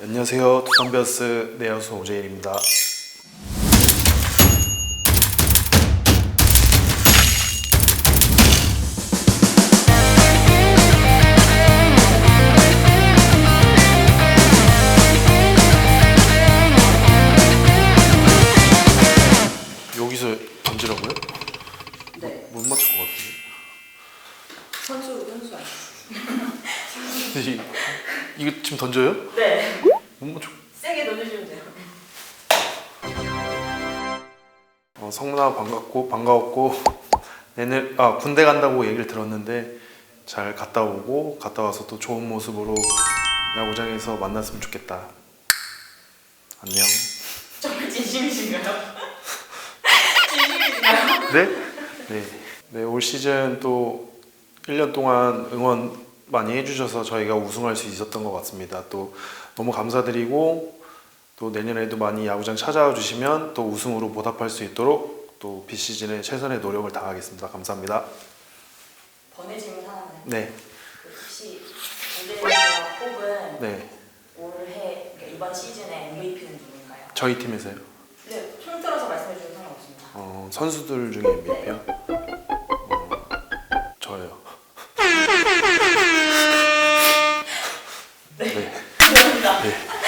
안녕하세요. 두산베어스 내야수 오재일입니다. 여기서 던지라고요? 네. 못 맞출 것 같은데. 선수 선수 아니에요? 이- 이거 지금 던져요? 네. 못 맞춰. 세게 던져주면 돼요. 어, 성나 반갑고 반가웠고 내년 아 군대 간다고 얘기를 들었는데 잘 갔다 오고 갔다 와서 또 좋은 모습으로 야구장에서 만났으면 좋겠다. 안녕. 정말 진심이신가요? 진심이신가요? 네? 네. 네, 올 시즌 또 1년 동안 응원 많이 해주셔서 저희가 우승할 수 있었던 것 같습니다. 또 너무 감사드리고 또 내년에도 많이 야구장 찾아와 주시면 또 우승으로 보답할 수 있도록 또 비시즌에 최선의 노력을 다하겠습니다. 감사합니다. 번외 질문 하나는 네, 그 혹시 오재일씨가 뽑은 네. 올해 그러니까 이번 시즌의 MVP는 누군가요? 저희 팀에서요. 네, 통틀어서 말씀해 주셔도 상관없습니다. 어, 선수들 중에 MVP요? 对